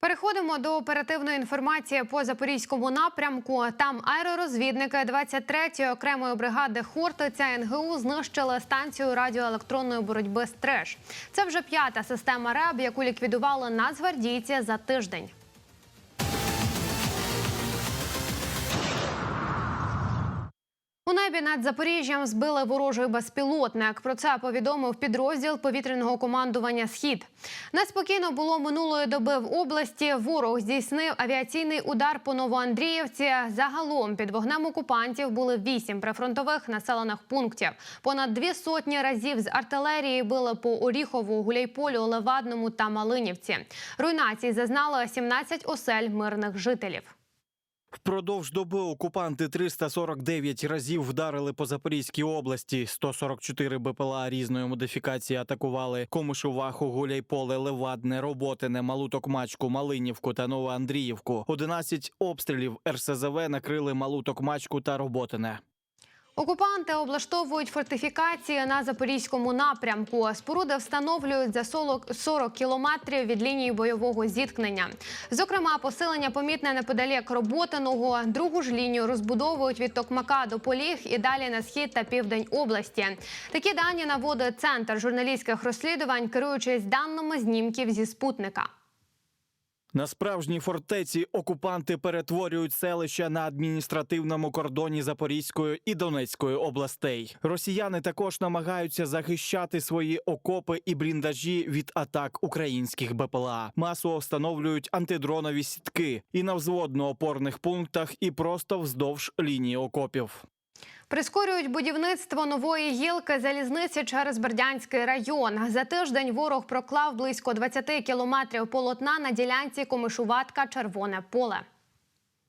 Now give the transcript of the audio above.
Переходимо до оперативної інформації по запорізькому напрямку. Там аеророзвідники 23-ї окремої бригади Хортиця НГУ знищили станцію радіоелектронної боротьби Стреж. Це вже п'ята система РЕБ, яку ліквідували нацгвардійці за тиждень. У небі над Запоріжжям збили ворожий безпілотник. Про це повідомив підрозділ повітряного командування Схід. Неспокійно було минулої доби в області. Ворог здійснив авіаційний удар по Новоандріївці. Загалом під вогнем окупантів були вісім прифронтових населених пунктів. Понад дві сотні разів з артилерії били по Оріхову, Гуляйполю, Левадному та Малинівці. Руйнації зазнали 17 осель мирних жителів. Впродовж доби окупанти 349 разів вдарили по Запорізькій області. 144 БПЛА різної модифікації атакували Комишуваху, Гуляйполе, Левадне, Роботине, Малутокмачку, Малинівку та Новоандріївку. 11 обстрілів РСЗВ накрили Малутокмачку та Роботине. Окупанти облаштовують фортифікації на запорізькому напрямку. Споруди встановлюють за 40 40 кілометрів від лінії бойового зіткнення. Зокрема, посилення помітне неподалік Роботиного. Другу ж лінію розбудовують від Токмака до Поліг і далі на схід та південь області. Такі дані наводить центр журналістських розслідувань, керуючись даними знімків зі спутника. На справжній фортеці окупанти перетворюють селища на адміністративному кордоні Запорізької і Донецької областей. Росіяни також намагаються захищати свої окопи і бліндажі від атак українських БПЛА. Масово встановлюють антидронові сітки і на взводно-опорних пунктах, і просто вздовж лінії окопів. Прискорюють будівництво нової гілки залізниці через Бердянський район. За тиждень ворог проклав близько 20 кілометрів полотна на ділянці Комишуватка Червоне поле.